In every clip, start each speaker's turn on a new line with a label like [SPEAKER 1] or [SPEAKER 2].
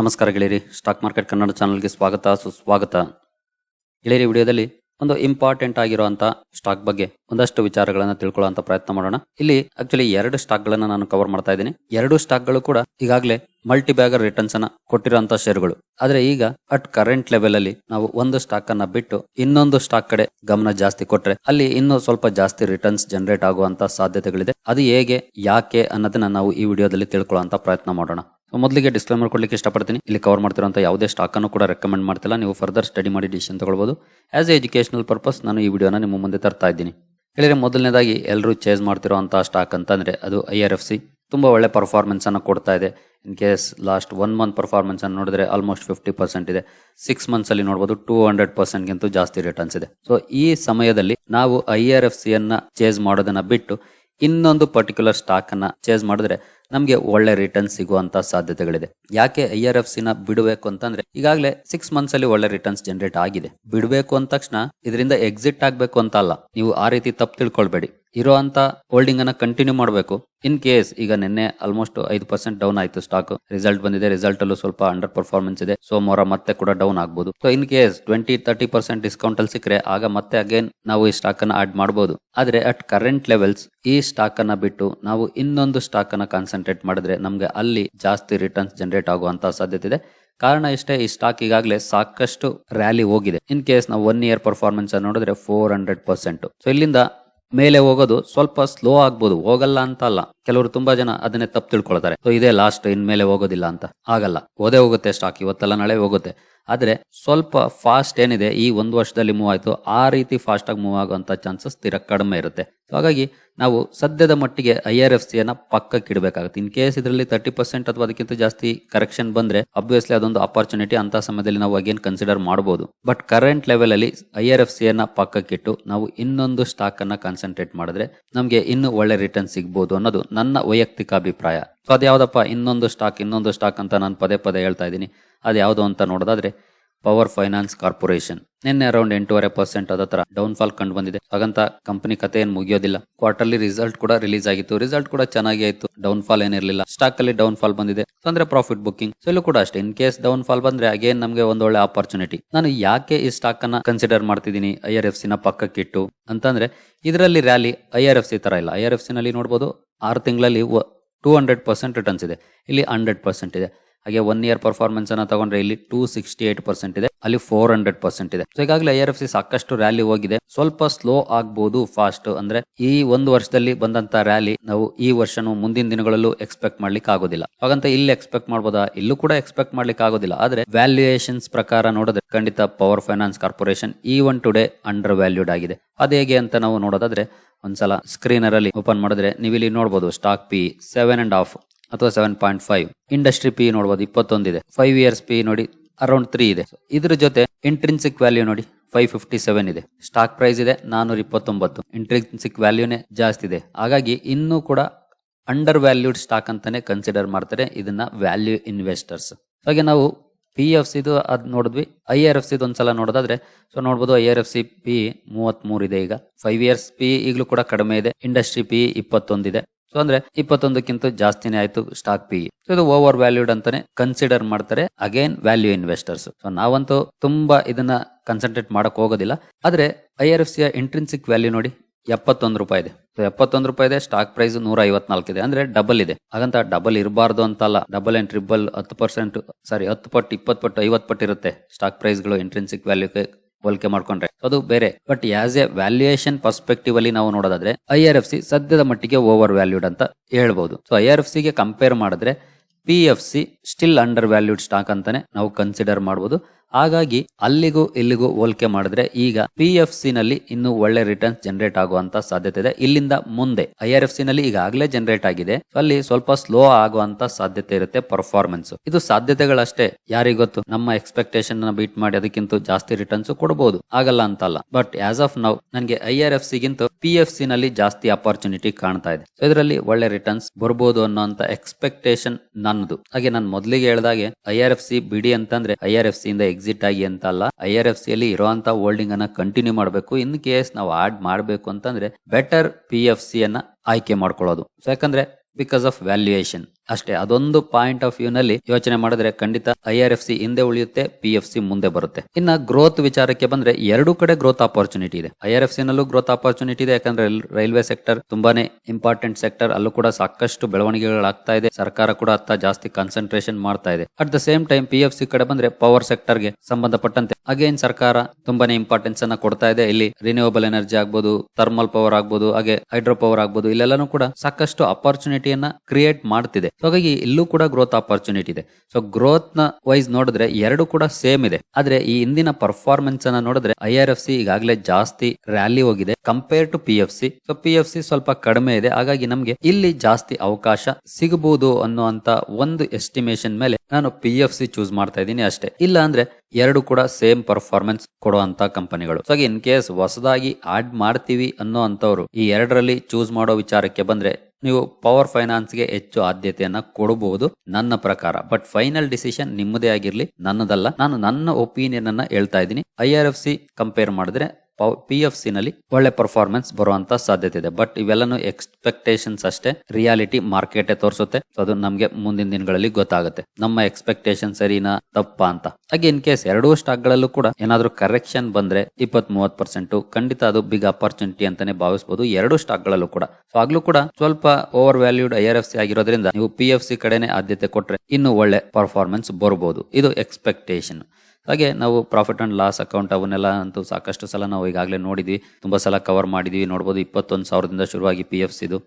[SPEAKER 1] ನಮಸ್ಕಾರ ಗೆಳೆಯರಿ. Stock market Kannada ಚಾನಲ್ಗೆ ಸ್ವಾಗತ, ಸುಸ್ವಾಗತ. ಗೆಳೆಯರಿ, ವಿಡಿಯೋದಲ್ಲಿ ಒಂದು ಇಂಪಾರ್ಟೆಂಟ್ ಆಗಿರುವಂತ ಸ್ಟಾಕ್ ಬಗ್ಗೆ ಒಂದಷ್ಟು ವಿಚಾರಗಳನ್ನ ತಿಳ್ಕೊಳ್ಳುವಂತ ಪ್ರಯತ್ನ ಮಾಡೋಣ. ಇಲ್ಲಿ ಆಕ್ಚುಲಿ ಎರಡು ಸ್ಟಾಕ್ ಗಳನ್ನ ನಾನು ಕವರ್ ಮಾಡ್ತಾ ಇದ್ದೀನಿ. ಎರಡು ಸ್ಟಾಕ್ಗಳು ಕೂಡ ಈಗಾಗಲೇ ಮಲ್ಟಿ ಬ್ಯಾಗರ್ ರಿಟರ್ನ್ಸ್ ಅನ್ನ ಕೊಟ್ಟಿರುವಂತ ಶೇರುಗಳು ಆದ್ರೆ ಈಗ ಅಟ್ ಕರೆಂಟ್ ಲೆವೆಲ್ ಅಲ್ಲಿ ನಾವು ಒಂದು ಸ್ಟಾಕ್ ಅನ್ನ ಬಿಟ್ಟು ಇನ್ನೊಂದು ಸ್ಟಾಕ್ ಕಡೆ ಗಮನ ಜಾಸ್ತಿ ಕೊಟ್ರೆ ಅಲ್ಲಿ ಇನ್ನೂ ಸ್ವಲ್ಪ ಜಾಸ್ತಿ ರಿಟರ್ನ್ಸ್ ಜನರೇಟ್ ಆಗುವಂತ ಸಾಧ್ಯತೆಗಳಿದೆ. ಅದು ಹೇಗೆ, ಯಾಕೆ ಅನ್ನೋದನ್ನ ನಾವು ಈ ವಿಡಿಯೋದಲ್ಲಿ ತಿಳ್ಕೊಳ್ಳುವಂತ ಪ್ರಯತ್ನ ಮಾಡೋಣ. ಮೊದಲಿಗೆ ಡಿಸ್ಕ್ಲೇಮರ್ ಕೊಡಲಿಕ್ಕೆ ಇಷ್ಟಪಡ್ತೀನಿ. ಇಲ್ಲಿ ಕವರ್ ಮಾಡ್ತಿರೋಂಥ ಯಾವುದೇ ಸ್ಟಾಕನ್ನು ಕೂಡ ರೆಕಮೆಂಡ್ ಮಾಡ್ತಿಲ್ಲ. ನೀವು ಫರ್ದರ್ ಸ್ಟಡಿ ಮಾಡಿ ಡಿಸಿಷನ್ ತಗೊಳ್ಬೋದು. ಆಸ್ ಎ ಎಜುಕೇಷನಲ್ ಪರ್ಪಸ್ ನಾನು ಈ ವಿಡಿಯೋನ ನಿಮ್ಮ ಮುಂದೆ ತರ್ತಾ ಇದ್ದೀನಿ. ಹೇಳಿದರೆ ಮೊದಲನೇದಾಗಿ ಎಲ್ಲರೂ ಚೇಸ್ ಮಾಡ್ತಿರೋಂಥ ಸ್ಟಾಕ್ ಅಂತಂದರೆ ಅದು ಐ ಆರ್ ಎಫ್ ಸಿ ತುಂಬ ಒಳ್ಳೆ ಪರ್ಫಾರ್ಮೆನ್ಸನ್ನು ಕೊಡ್ತಾ ಇದೆ. In case last one month ಪರ್ಫಾರ್ಮೆನ್ಸನ್ನು ನೋಡಿದ್ರೆ ಆಲ್ಮೋಸ್ಟ್ ಫಿಫ್ಟಿ ಪರ್ಸೆಂಟ್ ಇದೆ. ಸಿಕ್ಸ್ ಮಂತ್ಸ್ ಅಲ್ಲಿ ನೋಡಬಹುದು ಟೂ ಹಂಡ್ರೆಡ್ ಪರ್ಸೆಂಟ್ ಗಿಂತ ಜಾಸ್ತಿ ರಿಟರ್ನ್ಸ್ ಇದೆ. ಸೊ ಈ ಸಮಯದಲ್ಲಿ ನಾವು ಐ ಆರ್ ಎಫ್ ಸಿಯನ್ನು ಚೇಸ್ ಮಾಡೋದನ್ನ ಬಿಟ್ಟು ಇನ್ನೊಂದು ಪರ್ಟಿಕ್ಯುಲರ್ ಸ್ಟಾಕ್ ಅನ್ನ ಚೇಸ್ ಮಾಡಿದ್ರೆ ನಮಗೆ ಒಳ್ಳೆ ರಿಟರ್ನ್ ಸಿಗುವಂತ ಸಾಧ್ಯತೆಗಳಿದೆ. ಯಾಕೆ ಐ ಆರ್ ಎಫ್ ಸಿ ನ ಬಿಡಬೇಕು ಅಂತಂದ್ರೆ, ಈಗಾಗಲೇ ಸಿಕ್ಸ್ ಮಂತ್ಸ್ ಅಲ್ಲಿ ಒಳ್ಳೆ ರಿಟರ್ನ್ಸ್ ಜನರೇಟ್ ಆಗಿದೆ. ಬಿಡಬೇಕು ಅಂದ ತಕ್ಷಣ, ಇದರಿಂದ ಎಕ್ಸಿಟ್ ಆಗ್ಬೇಕು ಅಂತ ಅಲ್ಲ. ನೀವು ಆ ರೀತಿ ತಪ್ಪು ತಿಳ್ಕೊಳ್ಬೇಡಿ. ಇರುವಂತ ಹೋಲ್ಡಿಂಗ್ ಅನ್ನ ಕಂಟಿನ್ಯೂ ಮಾಡಬೇಕು. ಇನ್ ಕೇಸ್ ಈಗ ನಿನ್ನೆ ಆಲ್ಮೋಸ್ಟ್ ಐದು ಪರ್ಸೆಂಟ್ ಡೌನ್ ಆಯ್ತು ಸ್ಟಾಕ್ ರಿಸಲ್ಟ್ ಬಂದಿದೆ ರಿಸಲ್ಟ್ ಅಲ್ಲೂ ಸ್ವಲ್ಪ ಅಂಡರ್ ಪರ್ಫಾರ್ಮೆನ್ಸ್ ಇದೆ ಸೋಮವಾರ ಮತ್ತೆ ಕೂಡ ಡೌನ್ ಆಗ್ಬೋದು. So in case twenty thirty percent discount ಅಲ್ಲಿ ಸಿಕ್ಕರೆ, ಆಗ ಮತ್ತೆ ಅಗೇನ್ ನಾವು ಈ ಸ್ಟಾಕ್ ಅನ್ನ ಆಡ್ ಮಾಡಬಹುದು ಆದ್ರೆ ಅಟ್ ಕರೆಂಟ್ ಲೆವೆಲ್ಸ್ ಈ ಸ್ಟಾಕ್ ಅನ್ನ ಬಿಟ್ಟು ನಾವು ಇನ್ನೊಂದು ಸ್ಟಾಕ್ ಅನ್ನ ಕಾನ್ಸಂಟ್ರೇಟ್ ಮಾಡಿದ್ರೆ ನಮ್ಗೆ ಅಲ್ಲಿ ಜಾಸ್ತಿ ರಿಟರ್ನ್ಸ್ ಜನರೇಟ್ ಆಗುವಂತ ಸಾಧ್ಯತೆ ಇದೆ. ಕಾರಣ ಇಷ್ಟೇ, ಈ ಸ್ಟಾಕ್ ಈಗಾಗಲೇ ಸಾಕಷ್ಟು ರ್ಯಾಲಿ ಹೋಗಿದೆ. ಇನ್ ಕೇಸ್ ನಾವು ಒನ್ ಇಯರ್ ಪರ್ಫಾರ್ಮೆನ್ಸ್ ನೋಡಿದ್ರೆ ಫೋರ್ ಹಂಡ್ರೆಡ್ ಪರ್ಸೆಂಟ್ ಸೊ ಇಲ್ಲಿಂದ ಮೇಲೆ ಹೋಗೋದು ಸ್ವಲ್ಪ ಸ್ಲೋ ಆಗ್ಬೋದು ಹೋಗಲ್ಲ ಅಂತ ಅಲ್ಲ. ಕೆಲವರು ತುಂಬಾ ಜನ ಅದನ್ನೇ ತಪ್ಪು ತಿಳ್ಕೊಳ್ತಾರೆ. ಸೊ ಇದೇ ಲಾಸ್ಟ್ ಇನ್ಮೇಲೆ ಹೋಗೋದಿಲ್ಲ ಅಂತ. ಆಗಲ್ಲ. ಓದೇ ಹೋಗುತ್ತೆ ಸ್ಟಾಕ್ ಇವತ್ತೆಲ್ಲ ನಾಳೆ ಹೋಗುತ್ತೆ. ಆದ್ರೆ, ಸ್ವಲ್ಪ ಫಾಸ್ಟ್ ಏನಿದೆ, ಈ ಒಂದು ವರ್ಷದಲ್ಲಿ ಮೂವ್ ಆಯ್ತು, ಆ ರೀತಿ ಫಾಸ್ಟ್ ಆಗಿ ಮೂವ್ ಆಗುವಂತ ಚಾನ್ಸಸ್ ತೀರ ಕಡಿಮೆ ಇರುತ್ತೆ. ಹಾಗಾಗಿ ನಾವು ಸದ್ಯದ ಮಟ್ಟಿಗೆ ಐ ಆರ್ ಎಫ್ ಸಿ ಅನ್ನ ಪಕ್ಕಕ್ಕೆ ಇಡಬೇಕಾಗುತ್ತೆ. ಇನ್ ಕೇಸ್ ಇದರಲ್ಲಿ ತರ್ಟಿ ಪರ್ಸೆಂಟ್ ಅಥವಾ ಅದಕ್ಕಿಂತ ಜಾಸ್ತಿ ಕರೆಕ್ಷನ್ ಬಂದ್ರೆ ಅಬ್ವಿಯಸ್ಲಿ ಅದೊಂದು ಅಪರ್ಚುನಿಟಿ ಅಂತ ಸಮಯದಲ್ಲಿ ನಾವು ಅಗೇನ್ ಕನ್ಸಿಡರ್ ಮಾಡಬಹುದು ಬಟ್ ಕರೆಂಟ್ ಲೆವೆಲ್ ಅಲ್ಲಿ ಐ ಆರ್ ಎಫ್ ಸಿ ಅನ್ನ ಪಕ್ಕಕ್ಕಿಟ್ಟು ನಾವು ಇನ್ನೊಂದು ಸ್ಟಾಕ್ ಅನ್ನ ಕಾನ್ಸಂಟ್ರೇಟ್ ಮಾಡಿದ್ರೆ, ನಮಗೆ ಇನ್ನು ಒಳ್ಳೆ ರಿಟರ್ನ್ ಸಿಗಬಹುದು ಅನ್ನೋದು ನನ್ನ ವೈಯಕ್ತಿಕ ಅಭಿಪ್ರಾಯ. ಸೊ ಅದ್ಯಾವ್ದಪ್ಪ ಇನ್ನೊಂದು ಸ್ಟಾಕ್ ಇನ್ನೊಂದು ಸ್ಟಾಕ್ ಅಂತ ನಾನು ಪದೇ ಪದೇ ಹೇಳ್ತಾ ಇದ್ದೀನಿ. ಅದ್ಯಾವುದು ಅಂತ ನೋಡೋದಾದ್ರೆ ಪವರ್ ಫೈನಾನ್ಸ್ ಕಾರ್ಪೊರೇಷನ್. ನಿನ್ನೆ ಅರೌಂಡ್ ಎಂಟೂವರೆ ಪರ್ಸೆಂಟ್ ಅದ ತರ ಡೌನ್ ಫಾಲ್ ಕಂಡು ಬಂದಿದೆ. ಹಾಗಂತ ಕಂಪನಿ ಕತೆ ಏನ್ ಮುಗಿಯೋದಿಲ್ಲ. ಕ್ವಾರ್ಟರ್ಲಿ ರಿಸಲ್ಟ್ ಕೂಡ ರಿಲೀಸ್ ಆಗಿತ್ತು. ರಿಸಲ್ಟ್ ಕೂಡ ಚೆನ್ನಾಗಿ ಆಯ್ತು. ಡೌನ್ ಫಾಲ್ ಏನಿರಲಿಲ್ಲ ಸ್ಟಾಕ್ ಅಲ್ಲಿ ಡೌನ್ ಫಾಲ್ ಬಂದಿದೆ. ಅಂದ್ರೆ ಪ್ರಾಫಿಟ್ ಬುಕಿಂಗ್ ಸೊ ಇಲ್ಲೂ ಕೂಡ ಅಷ್ಟೇ. ಇನ್ ಕೇಸ್ ಡೌನ್ ಫಾಲ್ ಬಂದ್ರೆ ಅಗೇನ್ ನಮಗೆ ಒಂದೊಳ್ಳೆ ಆಪರ್ಚುನಿಟಿ ನಾನು ಯಾಕೆ ಈ ಸ್ಟಾಕ್ ಅನ್ನ ಕನ್ಸಿಡರ್ ಮಾಡ್ತಿದ್ದೀನಿ? ಐ ಆರ್ ಎಫ್ ಸಿ ನ ಪಕ್ಕಕ್ಕಿಟ್ಟು ಅಂತಂದ್ರೆ ಇದರಲ್ಲಿ rally I R F C ತರ ಇಲ್ಲ. ಐ ಆರ್ ಎಫ್ ಸಿ ನಲ್ಲಿ ನೋಡಬಹುದು ಆರು ತಿಂಗಳಲ್ಲಿ ಟೂ ಹಂಡ್ರೆಡ್ ಪರ್ಸೆಂಟ್ ರಿಟರ್ನ್ಸ್ ಇದೆ. ಇಲ್ಲಿ ಹಂಡ್ರೆಡ್ ಪರ್ಸೆಂಟ್ ಇದೆ. ಹಾಗೆ ಒನ್ ಇಯರ್ ಪರ್ಫಾರ್ಮೆನ್ಸ್ ಅನ್ನ ತಗೊಂಡ್ರೆ ಇಲ್ಲಿ ಟೂ ಸಿಕ್ಸ್ಟಿ ಏಟ್ ಪರ್ಸೆಂಟ್ ಇದೆ, ಅಲ್ಲಿ ಫೋರ್ ಹಂಡ್ರೆಡ್ ಪರ್ಸೆಂಟ್ ಇದೆ. ಸೊ ಈಗಾಗಲೇ ಐ ಆರ್ ಎಫ್ ಸಿ ಸಾಕಷ್ಟು ರ್ಯಾಲಿ ಹೋಗಿದೆ. ಸ್ವಲ್ಪ ಸ್ಲೋ ಆಗ್ಬಹುದು ಫಾಸ್ಟ್ ಅಂದ್ರೆ ಈ ಒಂದು ವರ್ಷದಲ್ಲಿ ಬಂದಂತ ರ್ಯಾಲಿ ನಾವು ಈ ವರ್ಷನು ಮುಂದಿನ ದಿನಗಳಲ್ಲೂ ಎಕ್ಸ್ಪೆಕ್ಟ್ ಮಾಡ್ಲಿಕ್ಕೆ ಆಗೋದಿಲ್ಲ. ಹಾಗಂತ ಇಲ್ಲಿ ಎಕ್ಸ್ಪೆಕ್ಟ್ ಮಾಡಬಹುದಾ ಇಲ್ಲೂ ಕೂಡ ಎಕ್ಸ್ಪೆಕ್ಟ್ ಮಾಡ್ಲಿಕ್ಕೆ ಆಗೋದಿಲ್ಲ. ಆದ್ರೆ ವ್ಯಾಲ್ಯೂಯೇಷನ್ಸ್ ಪ್ರಕಾರ ನೋಡಿದ್ರೆ ಖಂಡಿತ ಪವರ್ ಫೈನಾನ್ಸ್ ಕಾರ್ಪೊರೇಷನ್ ಈ ಒನ್ ಟುಡೇ ಅಂಡರ್ ವ್ಯಾಲ್ಯೂಡ್ ಆಗಿದೆ. ಅದ ಹೇಗೆ ಅಂತ ನಾವು ನೋಡೋದಾದ್ರೆ ಒಂದ್ಸಲ ಸ್ಕ್ರೀನರ್ ಅಲ್ಲಿ ಓಪನ್ ಮಾಡಿದ್ರೆ ನೀವು ಇಲ್ಲಿ ನೋಡಬಹುದು stock P seven and half ಅಥವಾ seven point five industry P ನೋಡಬಹುದು ಇಪ್ಪತ್ತೊಂದಿದೆ ಫೈವ್ ಇಯರ್ಸ್ ಪಿ ನೋಡಿ ಅರೌಂಡ್ ತ್ರೀ ಇದೆ. ಇದ್ರ ಜೊತೆ ಇಂಟ್ರಿನ್ಸಿಕ್ ವ್ಯಾಲ್ಯೂ ನೋಡಿ ಫೈವ್ ಫಿಫ್ಟಿ ಸೆವೆನ್ ಇದೆ. ಸ್ಟಾಕ್ ಪ್ರೈಸ್ ಇದೆ, ನಾನೂರ ಇಪ್ಪತ್ತೊಂಬತ್ತು. ಇಂಟ್ರಿನ್ಸಿಕ್ ವ್ಯಾಲ್ಯೂನೇ ಜಾಸ್ತಿ ಇದೆ. ಹಾಗಾಗಿ ಇನ್ನೂ ಕೂಡ ಅಂಡರ್ ವ್ಯಾಲ್ಯೂಡ್ ಸ್ಟಾಕ್ ಅಂತಾನೆ ಕನ್ಸಿಡರ್ ಮಾಡ್ತಾರೆ ಇದನ್ನ ವ್ಯಾಲ್ಯೂ ಇನ್ವೆಸ್ಟರ್ಸ್ ಹಾಗೆ ನಾವು ಪಿ ಎಫ್ ಸಿದು ಅದ್ ನೋಡಿದ್ವಿ. ಐ ಆರ್ ಎಫ್ ಸಿದು ಒಂದ್ಸಲ ನೋಡೋದಾದ್ರೆ ಸೊ ನೋಡಬಹುದು I R F C P ಮೂವತ್ತ್ ಇದೆ ಈಗ. ಫೈವ್ ಇಯರ್ಸ್ ಪಿ ಈಗಲೂ ಕೂಡ ಕಡಿಮೆ ಇದೆ. ಇಂಡಸ್ಟ್ರಿ ಪಿ ಇಪ್ಪತ್ತೊಂದಿದೆ ಸೊ ಅಂದ್ರೆ ಇಪ್ಪತ್ತೊಂದಕ್ಕಿಂತ ಜಾಸ್ತಿನೇ ಆಯ್ತು ಸ್ಟಾಕ್ ಪಿ ಸೊ ಇದು ಓವರ್ ವ್ಯಾಲ್ಯೂಡ್ ಅಂತಾನೆ ಕನ್ಸಿಡರ್ ಮಾಡ್ತಾರೆ. ಅಗೇನ್ ವ್ಯಾಲ್ಯೂ ಇನ್ವೆಸ್ಟರ್ಸ್ ಸೊ ನಾವಂತೂ ತುಂಬಾ ಇದನ್ನ ಕನ್ಸಂಟ್ರೇಟ್ ಮಾಡಕ್ ಹೋಗೋದಿಲ್ಲ. ಆದ್ರೆ ಐ ಆರ್ ಎಫ್ ಸಿಯ ಇಂಟ್ರಿನ್ಸಿಕ್ ವ್ಯಾಲ್ಯೂ ನೋಡಿ, ಎಪ್ಪತ್ತೊಂದು ರೂಪಾಯಿ ಇದೆ. ಸೊ ಎಪ್ಪತ್ತೊಂದು ರೂಪಾಯಿ ಇದೆ ಸ್ಟಾಕ್ ಪ್ರೈಸ್ ನೂರ ಐವತ್ನಾಲ್ಕು ಇದೆ. ಅಂದ್ರೆ ಡಬಲ್ ಇದೆ. ಹಾಗಂತ ಡಬಲ್ ಇರಬಾರ್ದು ಅಂತಲ್ಲ. ಡಬಲ್ ಅಂಡ್ ಟ್ರಿಬಲ್ ಹತ್ತು ಪರ್ಸೆಂಟ್ ಸಾರಿ ಹತ್ತು ಪಟ್ಟು, ಇಪ್ಪತ್ತು ಪಟ್ಟು, ಐವತ್ತು ಪಟ್ಟು ಇರುತ್ತೆ ಸ್ಟಾಕ್ ಪ್ರೈಸ್ಗಳು ಇಂಟ್ರೆನ್ಸಿಕ್ ವ್ಯಾಲ್ಯೂಗೆ ಹೋಲಿಕೆ ಮಾಡ್ಕೊಂಡ್ರೆ. ಅದು ಬೇರೆ. But as a valuation perspective ಅಲ್ಲಿ ನಾವು ನೋಡೋದಾದ್ರೆ ಐ ಆರ್ ಎಫ್ ಸಿ ಸದ್ಯದ ಮಟ್ಟಿಗೆ ಓವರ್ ವ್ಯಾಲ್ಯೂಡ್ ಅಂತ ಹೇಳ್ಬಹುದು ಸೊ ಐ ಆರ್ ಎಫ್ ಸಿಗೆ ಕಂಪೇರ್ ಮಾಡಿದ್ರೆ P F C still undervalued stock ಅಂತಾನೆ ನಾವು ಕನ್ಸಿಡರ್ ಮಾಡಬಹುದು ಹಾಗಾಗಿ ಅಲ್ಲಿಗೂ ಇಲ್ಲಿಗೂ ಹೋಲಿಕೆ ಮಾಡಿದ್ರೆ ಈಗ ಪಿ ಎಫ್ ಸಿ ನಲ್ಲಿ ಇನ್ನು ಒಳ್ಳೆ ರಿಟರ್ನ್ಸ್ ಜನರೇಟ್ ಆಗುವಂತ ಸಾಧ್ಯತೆ ಇದೆ. ಇಲ್ಲಿಂದ ಮುಂದೆ ಐ ಆರ್ ಎಫ್ ಸಿ ನಲ್ಲಿ ಈಗಾಗಲೇ ಜನರೇಟ್ ಆಗಿದೆ. ಅಲ್ಲಿ ಸ್ವಲ್ಪ ಸ್ಲೋ ಆಗುವಂತ ಸಾಧ್ಯತೆ ಇರುತ್ತೆ ಪರ್ಫಾರ್ಮೆನ್ಸ್ ಇದು ಸಾಧ್ಯತೆಗಳಷ್ಟೇ. ಯಾರಿಗ್ ಗೊತ್ತು? ನಮ್ಮ ಎಕ್ಸ್ಪೆಕ್ಟೇಷನ್ ಬೀಟ್ ಮಾಡಿ ಅದಕ್ಕಿಂತ ಜಾಸ್ತಿ ರಿಟರ್ನ್ಸ್ ಕೊಡಬಹುದು ಆಗಲ್ಲ ಅಂತಲ್ಲ. ಬಟ್ ಆಸ್ ಆಫ್ ನೌ ನನಗೆ ಐ ಆರ್ ಎಫ್ ಸಿಗಿಂತ ಪಿ ಎಫ್ ಸಿ ನಲ್ಲಿ ಜಾಸ್ತಿ ಅಪಾರ್ಚುನಿಟಿ ಕಾಣ್ತಾ ಇದೆ. ಇದರಲ್ಲಿ ಒಳ್ಳೆ ರಿಟರ್ನ್ಸ್ ಬರ್ಬೋದು ಅನ್ನೋಂತ ಎಕ್ಸ್ಪೆಕ್ಟೇಷನ್ ನನ್ನದು. ಹಾಗೆ ನಾನು ಮೊದಲಿಗೆ ಹೇಳ್ದಾಗೆ ಐ ಆರ್ ಎಫ್ ಸಿ ಬಿಡಿ ಅಂತಂದ್ರೆ ಐ ಆರ್ ಎಫ್ ಸಿ ಇಂದ ಎಕ್ಸಿಟ್ ಆಗಿ ಅಂತ ಅಲ್ಲ ಐ ಆರ್ ಎಫ್ ಸಿ ಅಲ್ಲಿ ಇರುವಂತ ಹೋಲ್ಡಿಂಗ್ ಅನ್ನ ಕಂಟಿನ್ಯೂ ಮಾಡಬೇಕು. ಇನ್ ಕೇಸ್ ನಾವು ಆಡ್ ಮಾಡಬೇಕು ಅಂತಂದ್ರೆ ಬೆಟರ್ ಪಿ ಎಫ್ ಸಿ ಅನ್ನ ಆಯ್ಕೆ ಮಾಡ್ಕೊಳ್ಳೋದು. ಯಾಕಂದ್ರೆ ಬಿಕಾಸ್ ಆಫ್ ವ್ಯಾಲ್ಯೂಯೇಷನ್ ಅಷ್ಟೇ, ಅದೊಂದು ಪಾಯಿಂಟ್ ಆಫ್ ವ್ಯೂ ನಲ್ಲಿ ಯೋಚನೆ ಮಾಡಿದ್ರೆ ಖಂಡಿತ ಐ ಆರ್ ಎಫ್ ಸಿ ಹಿಂದೆ ಉಳಿಯುತ್ತೆ ಪಿ ಎಫ್ ಸಿ ಮುಂದೆ ಬರುತ್ತೆ. ಇನ್ನ ಗ್ರೋತ್ ವಿಚಾರಕ್ಕೆ ಬಂದ್ರೆ ಎರಡು ಕಡೆ ಗ್ರೋತ್ ಆಪರ್ಚುನಿಟಿ ಇದೆ. ಐ ಆರ್ ಎಫ್ ಸಿ ನಲ್ಲೂ ಗ್ರೋತ್ ಆಪರ್ಚುನಿಟಿ ಇದೆ, ಯಾಕಂದ್ರೆ ರೈಲ್ವೆ ಸೆಕ್ಟರ್ ತುಂಬಾನೇ ಇಂಪಾರ್ಟೆಂಟ್ ಸೆಕ್ಟರ್ ಅಲ್ಲೂ ಕೂಡ ಸಾಕಷ್ಟು ಬೆಳವಣಿಗೆಗಳಾಗ್ತಾ ಇದೆ, ಸರ್ಕಾರ ಕೂಡ ಅತ್ತ ಜಾಸ್ತಿ ಕಾನ್ಸಂಟ್ರೇಷನ್ ಮಾಡ್ತಾ ಇದೆ. At the same time P F C ಕಡೆ ಬಂದ್ರೆ ಪವರ್ ಸೆಕ್ಟರ್ಗೆ ಸಂಬಂಧಪಟ್ಟಂತೆ ಅಗೇನ್ ಸರ್ಕಾರ ತುಂಬಾನೇ ಇಂಪಾರ್ಟೆನ್ಸ್ ಅನ್ನ ಕೊಡ್ತಾ ಇದೆ. ಇಲ್ಲಿ ರಿನ್ಯೂವಬಲ್ ಎನರ್ಜಿ ಆಗ್ಬಹುದು ಥರ್ಮಲ್ ಪವರ್ ಆಗ್ಬಹುದು ಹಾಗೆ ಹೈಡ್ರೋ ಪವರ್ ಆಗ್ಬಹುದು ಇಲ್ಲೆಲ್ಲಾನು ಕೂಡ ಸಾಕಷ್ಟು ಅಪರ್ಚುನಿಟಿಯನ್ನ ಕ್ರಿಯೇಟ್ ಮಾಡ್ತಿದೆ. ಸೊ ಹಾಗಾಗಿ ಇಲ್ಲೂ ಕೂಡ ಗ್ರೋತ್ ಆಪರ್ಚುನಿಟಿ ಇದೆ. ಸೊ ಗ್ರೋತ್ನ ವೈಸ್ ನೋಡಿದ್ರೆ ಎರಡು ಕೂಡ ಸೇಮ್ ಇದೆ. ಆದ್ರೆ ಈ ಹಿಂದಿನ ಪರ್ಫಾರ್ಮೆನ್ಸ್ ಅನ್ನ ನೋಡಿದ್ರೆ ಐ ಆರ್ ಎಫ್ ಸಿ ಈಗಾಗಲೇ ಜಾಸ್ತಿ ರ್ಯಾಲಿ ಹೋಗಿದೆ compare to P F C so P F C ಸ್ವಲ್ಪ ಕಡಿಮೆ ಇದೆ. ಹಾಗಾಗಿ ನಮ್ಗೆ ಇಲ್ಲಿ ಜಾಸ್ತಿ ಅವಕಾಶ ಸಿಗಬಹುದು ಅನ್ನುವಂತ ಒಂದು ಎಸ್ಟಿಮೇಷನ್ ಮೇಲೆ ನಾನು ಪಿ ಎಫ್ ಸಿ ಚೂಸ್ ಮಾಡ್ತಾ ಇದ್ದೀನಿ ಅಷ್ಟೇ. ಇಲ್ಲ ಅಂದ್ರೆ ಎರಡು ಕೂಡ ಸೇಮ್ ಪರ್ಫಾರ್ಮೆನ್ಸ್ ಕೊಡುವಂತ ಕಂಪನಿಗಳು ಸೊ ಇನ್ ಕೇಸ್ ಹೊಸದಾಗಿ ಆಡ್ ಮಾಡ್ತೀವಿ ಅನ್ನೋ ಅಂತವ್ರು ಈ ಎರಡರಲ್ಲಿ ಚೂಸ್ ಮಾಡೋ ವಿಚಾರಕ್ಕೆ ಬಂದ್ರೆ ನೀವು ಪವರ್ ಫೈನಾನ್ಸ್ಗೆ ಹೆಚ್ಚು ಆದ್ಯತೆಯನ್ನ ಕೊಡಬಹುದು ನನ್ನ ಪ್ರಕಾರ. ಬಟ್ ಫೈನಲ್ ಡಿಸಿಷನ್ ನಿಮ್ಮದೇ ಆಗಿರ್ಲಿ, ನನ್ನದಲ್ಲ. ನಾನು ನನ್ನ ಒಪಿನಿಯನ್ ಅನ್ನ ಹೇಳ್ತಾ ಇದ್ದೀನಿ. I R F C compare ಮಾಡಿದ್ರೆ ಪಿ ಎಫ್ ಸಿ ನಲ್ಲಿ ಒಳ್ಳೆ ಪರ್ಫಾರ್ಮೆನ್ಸ್ ಬರುವಂತ ಸಾಧ್ಯತೆ ಇದೆ. ಬಟ್ ಇವೆಲ್ಲನು ಎಕ್ಸ್ಪೆಕ್ಟೇಷನ್ಸ್ ಅಷ್ಟೇ. ರಿಯಾಲಿಟಿ ಮಾರ್ಕೆಟ್ ತೋರಿಸುತ್ತೆ. ಅದು ನಮಗೆ ಮುಂದಿನ ದಿನಗಳಲ್ಲಿ ಗೊತ್ತಾಗುತ್ತೆ. ನಮ್ಮ ಎಕ್ಸ್ಪೆಕ್ಟೇಷನ್ ಸರಿನಾ, ತಪ್ಪಾ ಅಂತ. ಹಾಗೆ ಇನ್ ಕೇಸ್ ಎರಡೂ ಸ್ಟಾಕ್ ಗಳಲ್ಲೂ ಕೂಡ ಏನಾದ್ರೂ ಕರೆಕ್ಷನ್ ಬಂದ್ರೆ ಇಪ್ಪತ್ ಮೂವತ್ ಪರ್ಸೆಂಟ್ ಖಂಡಿತ ಅದು ಬಿಗ್ ಅಪರ್ಚುನಿಟಿ ಅಂತಾನೆ ಭಾವಿಸಬಹುದು ಎರಡು ಸ್ಟಾಕ್ ಗಳಲ್ಲೂ ಕೂಡ. ಸೊ ಆಗ್ಲೂ ಕೂಡ ಸ್ವಲ್ಪ overvalued I R F C ಆಗಿರೋದ್ರಿಂದ ನೀವು ಪಿ ಎಫ್ ಸಿ ಕಡೆನೆ ಆದ್ಯತೆ ಕೊಟ್ರೆ ಇನ್ನು ಒಳ್ಳೆ ಪರ್ಫಾರ್ಮೆನ್ಸ್ ಬರಬಹುದು ಇದು ಎಕ್ಸ್ಪೆಕ್ಟೇಷನ್ ಹಾಗೆ ನಾವು ಪ್ರಾಫಿಟ್ ಅಂಡ್ ಲಾಸ್ ಅಕೌಂಟ್ ಅವನ್ನೆಲ್ಲ ಅಂತೂ ಸಾಕಷ್ಟು ಸಲ ನಾವು ಈಗಾಗಲೇ ನೋಡಿದ್ವಿ. ತುಂಬ ಸಲ ಕವರ್ ಮಾಡಿದ್ವಿ. ನೋಡ್ಬೋದು ಇಪ್ಪತ್ತೊಂದು ಸಾವಿರದಿಂದ ಶುರುವಾಗಿ ಪಿ ಎಫ್ ಸಿದು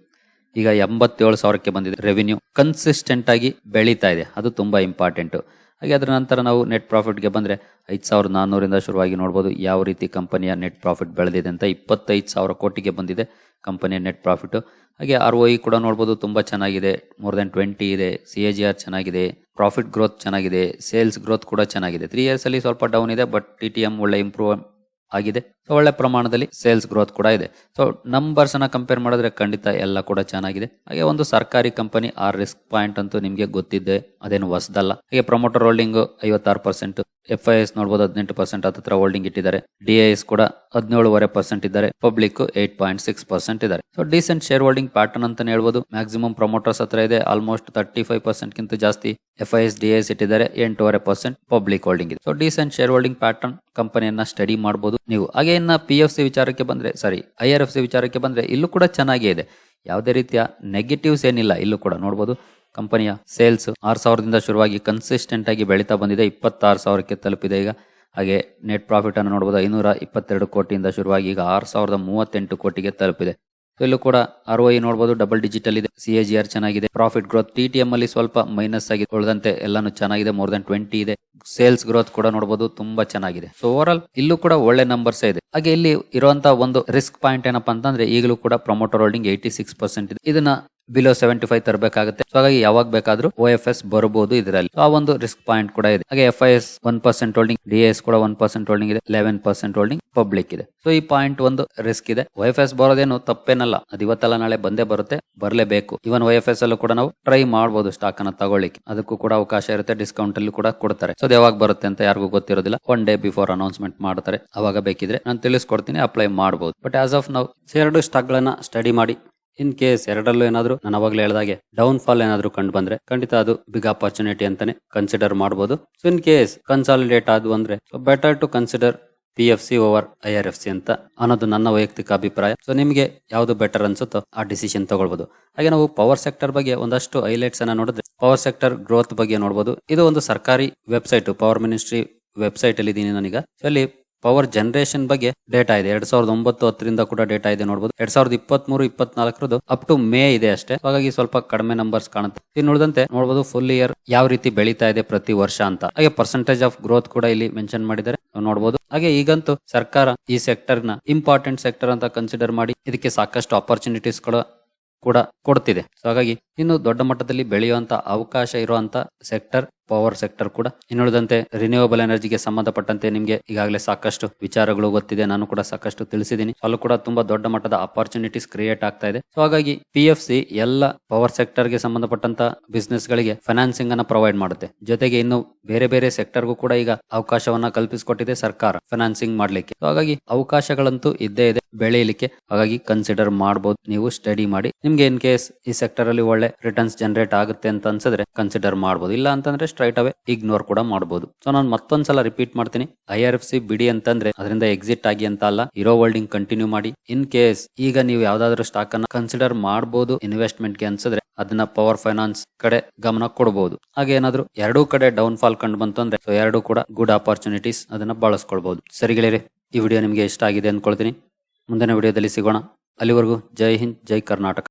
[SPEAKER 1] ಈಗ ಎಂಬತ್ತೇಳು ಸಾವಿರಕ್ಕೆ ಬಂದಿದೆ ರೆವಿನ್ಯೂ ಕನ್ಸಿಸ್ಟೆಂಟ್ ಆಗಿ ಬೆಳೀತಾ ಇದೆ. ಅದು ತುಂಬ ಇಂಪಾರ್ಟೆಂಟ್ ಹಾಗೆ ಅದರ ನಂತರ ನಾವು ನೆಟ್ ಪ್ರಾಫಿಟ್ಗೆ ಬಂದರೆ ಐದು ಸಾವಿರದ ನಾನ್ನೂರಿಂದ ಶುರುವಾಗಿ ನೋಡ್ಬೋದು ಯಾವ ರೀತಿ ಕಂಪನಿಯ ನೆಟ್ ಪ್ರಾಫಿಟ್ ಬೆಳೆದಿದೆ ಅಂತ ಇಪ್ಪತ್ತೈದು ಸಾವಿರ ಕೋಟಿಗೆ ಬಂದಿದೆ ಕಂಪನಿಯ ನೆಟ್ ಪ್ರಾಫಿಟ್ ಹಾಗೆ ಆರ್ ಒ ಇ ಕೂಡ ನೋಡ್ಬೋದು ತುಂಬ ಚೆನ್ನಾಗಿದೆ ಮೋರ್ ದೆನ್ ಟ್ವೆಂಟಿ ಇದೆ ಸಿ ಎ ಜಿ ಆರ್ ಚೆನ್ನಾಗಿದೆ ಪ್ರಾಫಿಟ್ ಗ್ರೋತ್ ಚೆನ್ನಾಗಿದೆ ಸೇಲ್ಸ್ ಗ್ರೋತ್ ಕೂಡ ಚೆನ್ನಾಗಿದೆ. ತ್ರೀ ಇಯರ್ಸಲ್ಲಿ ಸ್ವಲ್ಪ ಡೌನ್ ಇದೆ ಬಟ್ ಟಿ ಟಿ ಎಂ ಒಳ್ಳೆ ಇಂಪ್ರೂವ್ ಆಗಿದೆ. ಸೊ ಒಳ್ಳೆ ಪ್ರಮಾಣದಲ್ಲಿ ಸೇಲ್ಸ್ ಗ್ರೋತ್ ಕೂಡ ಇದೆ. ಸೊ ನಂಬರ್ಸ್ ಅನ್ನ ಕಂಪೇರ್ ಮಾಡಿದ್ರೆ ಖಂಡಿತ ಎಲ್ಲ ಕೂಡ ಚೆನ್ನಾಗಿದೆ. ಹಾಗೆ ಒಂದು ಸರ್ಕಾರಿ ಕಂಪನಿ ಆ ರಿಸ್ಕ್ ಪಾಯಿಂಟ್ ಅಂತೂ ನಿಮಗೆ ಗೊತ್ತಿದೆ ಅದೇನು ಹೊಸದಲ್ಲ. ಹಾಗೆ ಪ್ರಮೋಟರ್ ಹೋಲ್ಡಿಂಗ್ ಐವತ್ತಾರು ಪರ್ಸೆಂಟ್ ಎಫ್ ಐ ಎಸ್ ನೋಡಬಹುದು ಹದಿನೆಂಟು ಪರ್ಸೆಂಟ್ ಹತ್ರ ಹೋಲ್ಡಿಂಗ್ ಇಟ್ಟಿದ್ದಾರೆ. ಡಿ ಎಸ್ ಕೂಡ ಹದಿನೇಳುವರೆ ಪರ್ಸೆಂಟ್ ಇದ್ದಾರೆ. Public eight point six percent ಇದ್ದಾರೆ. So decent share holding pattern ಅಂತ ಹೇಳ್ಬೋದು. ಮ್ಯಾಕ್ಸಿಮಮ್ ಪ್ರಮೋಟರ್ಸ್ ಹತ್ರ ಇದೆ. ಆಲ್ಮೋಸ್ಟ್ ತರ್ಟಿ ಫೈವ್ ಪರ್ಸೆಂಟ್ ಗಿಂತ ಜಾಸ್ತಿ F I S D S ಇಟ್ಟಿದ್ದಾರೆ. ಎಂಟೂವರೆ ಪರ್ಸೆಂಟ್ ಪಬ್ಲಿಕ್ ಹೋಲ್ಡಿಂಗ್ ಇದೆ. So decent share holding pattern ಕಂಪನಿಯನ್ನ ಸ್ಟಡಿ ಮಾಡಬಹುದು ನೀವು. ಹಾಗೆ ಇನ್ನ ಪಿ ಎಫ್ ಸಿ ವಿಚಾರಕ್ಕೆ ಬಂದರೆ sorry I R F C ವಿಚಾರಕ್ಕೆ ಬಂದರೆ ಇಲ್ಲೂ ಕೂಡ ಚೆನ್ನಾಗೇ ಇದೆ. ಯಾವುದೇ ರೀತಿಯ ನೆಗೆಟಿವ್ಸ್ ಏನಿಲ್ಲ, ಇಲ್ಲೂ ಕೂಡ ನೋಡ್ಬೋದು. ಕಂಪನಿಯ ಸೇಲ್ಸ್ ಆರು ಸಾವಿರದಿಂದ ಶುರುವಾಗಿ ಕನ್ಸಿಸ್ಟೆಂಟ್ ಆಗಿ ಬೆಳೀತಾ ಬಂದಿದೆ. ಇಪ್ಪತ್ತಾರು ಸಾವಿರಕ್ಕೆ ತಲುಪಿದೆ ಈಗ. ಹಾಗೆ ನೆಟ್ ಪ್ರಾಫಿಟ್ ಅನ್ನು ನೋಡಬಹುದು ಐನೂರ ಇಪ್ಪತ್ತೆರಡು ಕೋಟಿಯಿಂದ ಶುರುವಾಗಿ ಈಗ ಆರು ಸಾವಿರದ ಮೂವತ್ತೆಂಟು ಕೋಟಿಗೆ ತಲುಪಿದೆ. ಇಲ್ಲೂ ಕೂಡ ಆರ್ ಐ ನೋಡಬಹುದು ಡಬಲ್ ಡಿಜಿಟಲ್ ಇದೆ. ಸಿ ಎ ಜಿ ಆರ್ ಚೆನ್ನಾಗಿದೆ. Profit growth T T M ಅಲ್ಲಿ ಸ್ವಲ್ಪ ಮೈನಸ್ ಆಗಿ ಉಳಿದಂತೆ ಎಲ್ಲಾನು ಚೆನ್ನಾಗಿದೆ ಮೋರ್ ದನ್ ಟ್ವೆಂಟಿ ಇದೆ. ಸೇಲ್ಸ್ ಗ್ರೋತ್ ಕೂಡ ನೋಡಬಹುದು ತುಂಬಾ ಚೆನ್ನಾಗಿದೆ. ಸೊ ಓವರ್ ಆಲ್ ಇಲ್ಲೂ ಕೂಡ ಒಳ್ಳೆ ನಂಬರ್ಸ್ ಇದೆ. ಹಾಗೆ ಇಲ್ಲಿ ಇರುವಂತಹ ಒಂದು ರಿಸ್ಕ್ ಪಾಯಿಂಟ್ ಏನಪ್ಪಾ ಅಂತಂದ್ರೆ ಈಗಲೂ ಕೂಡ promoter holding eighty six percent ಇದೆ. ಇದನ್ನ ಬಿಲೋ ಸೆವೆಂಟಿ ಫೈವ್ ತರಬೇಕಾಗುತ್ತೆ. ಹಾಗಾಗಿ ಯಾವಾಗ ಬೇಕಾದ್ರೂ ಓ ಎಫ್ ಎಸ್ ಬರಬಹುದು ಇದರಲ್ಲಿ. ಆ ಒಂದು ರಿಸ್ಕ್ ಪಾಯಿಂಟ್ ಕೂಡ ಇದೆ. ಹಾಗೆ F I S one percent holding D S ಕೂಡ ಒನ್ ಪರ್ಸೆಂಟ್ ಹೋಲ್ಡಿಂಗ್ ಇದೆ ಲೆವೆನ್ ಪರ್ಸೆಂಟ್ ಹೋಲ್ಡಿಂಗ್ ಪಬ್ಲಿಕ್ ಇದೆ. ಸೊ ಈ ಪಾಯಿಂಟ್ ಒಂದು ರಿಸ್ಕ್ ಇದೆ. ಓ ಎಫ್ ಎಸ್ ಬರೋದೇನು ತಪ್ಪೇನಲ್ಲ. ಅದು ಇವತ್ತಲ್ಲ, ನಾಳೆ ಬಂದೇ ಬರುತ್ತೆ. ಬರಲೇಬೇಕು. ಇವನ್ ಓ ಎಫ್ ಎಸ್ ಅಲ್ಲೂ ಕೂಡ ನಾವು ಟ್ರೈ ಮಾಡಬಹುದು ಸ್ಟಾಕ್ ಅನ್ನ ತಗೊಳ್ಳಿಕ್ಕೆ. ಅದಕ್ಕೂ ಕೂಡ ಅವಕಾಶ ಇರುತ್ತೆ. ಡಿಸ್ಕೌಂಟ್ ಅಲ್ಲಿ ಕೂಡ ಕೊಡ್ತಾರೆ. ಸೊ ಯಾವಾಗ ಬರುತ್ತೆ ಅಂತ ಯಾರಿಗೂ ಗೊತ್ತಿರೋದಿಲ್ಲ. ಒನ್ ಡೇ ಬಿಫೋರ್ ಅನೌನ್ಸ್ಮೆಂಟ್ ಮಾಡ್ತಾರೆ. ಅವಾಗ ಬೇಕಿದ್ರೆ ನಾನು ತಿಳಿಸ್ಕೊಡ್ತೀನಿ ಅಪ್ಲೈ ಮಾಡಬಹುದು ಬಟ್ ಆಸ್ ಆಫ್ ನಾವು ಎರಡು ಸ್ಟಾಕ್ ಗಳನ್ನ ಸ್ಟಡಿ ಮಾಡಿ ಇನ್ ಕೇಸ್ ಎರಡರಲ್ಲೂ ಏನಾದ್ರು ನಾನು ಅವಾಗಲೇ ಹೇಳಿದಾಗೆ ಡೌನ್ ಫಾಲ್ ಏನಾದ್ರು ಕಂಡು ಬಂದ್ರೆ ಖಂಡಿತ ಅದು ಬಿಗ್ ಅಪರ್ಚುನಿಟಿ ಅಂತಾನೆ ಕನ್ಸಿಡರ್ ಮಾಡಬಹುದು ಸೊ ಇನ್ ಕೇಸ್ ಕನ್ಸಾಲಿಡೇಟ್ ಆದ್ವು ಅಂದ್ರೆ so better to consider P F C over I R F C ಅಂತ ಅನ್ನೋದು ನನ್ನ ವೈಯಕ್ತಿಕ ಅಭಿಪ್ರಾಯ. ಸೊ ನಿಮಗೆ ಯಾವ್ದು ಬೆಟರ್ ಅನ್ಸುತ್ತೋ ಆ ಡಿಸಿಷನ್ ತಗೊಳ್ಬಹುದು ಹಾಗೆ ನಾವು ಪವರ್ ಸೆಕ್ಟರ್ ಬಗ್ಗೆ ಒಂದಷ್ಟು ಹೈಲೈಟ್ಸ್ ಅನ್ನ ನೋಡಿದ್ರೆ ಪವರ್ ಸೆಕ್ಟರ್ ಗ್ರೋತ್ ಬಗ್ಗೆ ನೋಡಬಹುದು ಇದು ಒಂದು ಸರ್ಕಾರಿ ವೆಬ್ಸೈಟ್ ಪವರ್ ಮಿನಿಸ್ಟ್ರಿ ವೆಬ್ಸೈಟ್ ಅಲ್ಲಿ ಇದೀನಿ ನನಗೆ. ಅಲ್ಲಿ ಪವರ್ ಜನರೇಷನ್ ಬಗ್ಗೆ ಡೇಟಾ ಇದೆ. ಎರಡ್ ಸಾವಿರದ ಒಂಬತ್ತು ಹತ್ತರಿಂದ ಕೂಡ ಡೇಟಾ ಇದೆ ನೋಡಬಹುದು ಎರಡ್ ಸಾವಿರದ ಇಪ್ಪತ್ತ್ ಮೂರು ಇಪ್ಪತ್ನಾಲ್ಕರದ್ದು ಅಪ್ ಟು ಮೇ ಇದೆ ಅಷ್ಟೇ. ಹಾಗಾಗಿ ಸ್ವಲ್ಪ ಕಡಿಮೆ ನಂಬರ್ಸ್ ಕಾಣುತ್ತೆ. ಇನ್ನು ನೋಡಬಹುದು ಫುಲ್ ಇಯರ್ ಯಾವ ರೀತಿ ಬೆಳೀತಾ ಇದೆ ಪ್ರತಿ ವರ್ಷ ಅಂತ. ಹಾಗೆ ಪರ್ಸೆಂಟೇಜ್ ಆಫ್ ಗ್ರೋತ್ ಕೂಡ ಇಲ್ಲಿ ಮೆನ್ಷನ್ ಮಾಡಿದ್ದಾರೆ. ನೋಡಬಹುದು ಹಾಗೆ ಈಗಂತೂ ಸರ್ಕಾರ ಈ ಸೆಕ್ಟರ್ನ ಇಂಪಾರ್ಟೆಂಟ್ ಸೆಕ್ಟರ್ ಅಂತ ಕನ್ಸಿಡರ್ ಮಾಡಿ ಇದಕ್ಕೆ ಸಾಕಷ್ಟು ಆಪರ್ಚುನಿಟೀಸ್ಗಳು ಕೂಡ ಕೊಡ್ತಿದೆ. ಸೊ ಹಾಗಾಗಿ ಇನ್ನು ದೊಡ್ಡ ಮಟ್ಟದಲ್ಲಿ ಬೆಳೆಯುವಂತ ಅವಕಾಶ ಇರುವಂತ ಸೆಕ್ಟರ್ ಪವರ್ ಸೆಕ್ಟರ್ ಕೂಡ. ಇನ್ನುಳಿದಂತೆ ರಿನ್ಯೂವಬಲ್ ಎನರ್ಜಿಗೆ ಸಂಬಂಧಪಟ್ಟಂತೆ ನಿಮಗೆ ಈಗಾಗಲೇ ಸಾಕಷ್ಟು ವಿಚಾರಗಳು ಗೊತ್ತಿದೆ. ನಾನು ಕೂಡ ಸಾಕಷ್ಟು ತಿಳಿಸಿದ್ದೀನಿ. ಅಲ್ಲೂ ಕೂಡ ತುಂಬಾ ದೊಡ್ಡ ಮಟ್ಟದ ಅಪಾರ್ಚುನಿಟೀಸ್ ಕ್ರಿಯೇಟ್ ಆಗ್ತಾ ಇದೆ. ಸೊ ಹಾಗಾಗಿ ಪಿ ಎಫ್ ಸಿ ಎಲ್ಲ ಪವರ್ ಸೆಕ್ಟರ್ಗೆ ಸಂಬಂಧಪಟ್ಟಂತ ಬಿಸ್ನೆಸ್ ಗಳಿಗೆ ಫೈನಾನ್ಸಿಂಗ್ ಅನ್ನ ಪ್ರೊವೈಡ್ ಮಾಡುತ್ತೆ. ಜೊತೆಗೆ ಇನ್ನು ಬೇರೆ ಬೇರೆ ಸೆಕ್ಟರ್ ಸೆಕ್ಟರ್ಗೂ ಕೂಡ ಈಗ ಅವಕಾಶವನ್ನ ಕಲ್ಪಿಸಿಕೊಟ್ಟಿದೆ ಸರ್ಕಾರ ಫೈನಾನ್ಸಿಂಗ್ ಮಾಡ್ಲಿಕ್ಕೆ. ಸೊ ಹಾಗಾಗಿ ಅವಕಾಶಗಳಂತೂ ಇದ್ದೇ ಇದೆ ಬೆಳೆಯಲಿಕ್ಕೆ. ಹಾಗಾಗಿ ಕನ್ಸಿಡರ್ ಮಾಡಬಹುದು ನೀವು ಸ್ಟಡಿ ಮಾಡಿ. ನಿಮ್ಗೆ ಇನ್ ಕೇಸ್ ಈ ಸೆಕ್ಟರ್ ಅಲ್ಲಿ ಒಳ್ಳೆ ರಿಟರ್ನ್ಸ್ ಜನರೇಟ್ ಆಗುತ್ತೆ ಅಂತ ಅನ್ಸಿದ್ರೆ ಕನ್ಸಿಡರ್ ಮಾಡಬಹುದು ಇಲ್ಲ ಅಂತಂದ್ರೆ ಸ್ಟ್ರೈಟ್ ಅವೇ ಇಗ್ನೋರ್ ಕೂಡ ಮಾಡಬಹುದು ಸೊ ನಾನು ಮತ್ತೊಂದ್ಸಲ ರಿಪೀಟ್ ಮಾಡ್ತೀನಿ. ಐ ಆರ್ ಎಫ್ ಸಿ ಬಿಡಿ ಅಂತಂದ್ರೆ ಅದರಿಂದ ಎಕ್ಸಿಟ್ ಆಗಿ ಅಂತ ಅಲ್ಲ, ಇರೋ ಹೋಲ್ಡಿಂಗ್ ಕಂಟಿನ್ಯೂ ಮಾಡಿ. ಇನ್ ಕೇಸ್ ಈಗ ನೀವು ಯಾವ್ದಾದ್ರು ಸ್ಟಾಕ್ ಅನ್ನ ಕನ್ಸಿಡರ್ ಮಾಡಬಹುದು ಇನ್ವೆಸ್ಟ್ಮೆಂಟ್ಗೆ ಅನ್ಸಿದ್ರೆ ಅದನ್ನ ಪವರ್ ಫೈನಾನ್ಸ್ ಕಡೆ ಗಮನ ಕೊಡಬಹುದು ಹಾಗೆ ಏನಾದ್ರು ಎರಡೂ ಕಡೆ ಡೌನ್ ಫಾಲ್ ಕಂಡು ಬಂತು ಅಂದ್ರೆ ಸೊ ಎರಡೂ ಕೂಡ ಗುಡ್ ಆಪರ್ಚುನಿಟೀಸ್ ಅದನ್ನ ಬಳಸ್ಕೊಳ್ಬಹುದು ಸರಿ ಗೆಳೆಯರೆ, ಈ ವಿಡಿಯೋ ನಿಮಗೆ ಇಷ್ಟ ಆಗಿದೆ ಅನ್ಕೊಳ್ತೀನಿ. ಮುಂದಿನ ವಿಡಿಯೋದಲ್ಲಿ ಸಿಗೋಣ. ಅಲ್ಲಿವರೆಗೂ ಜೈ ಹಿಂದ್, ಜೈ ಕರ್ನಾಟಕ.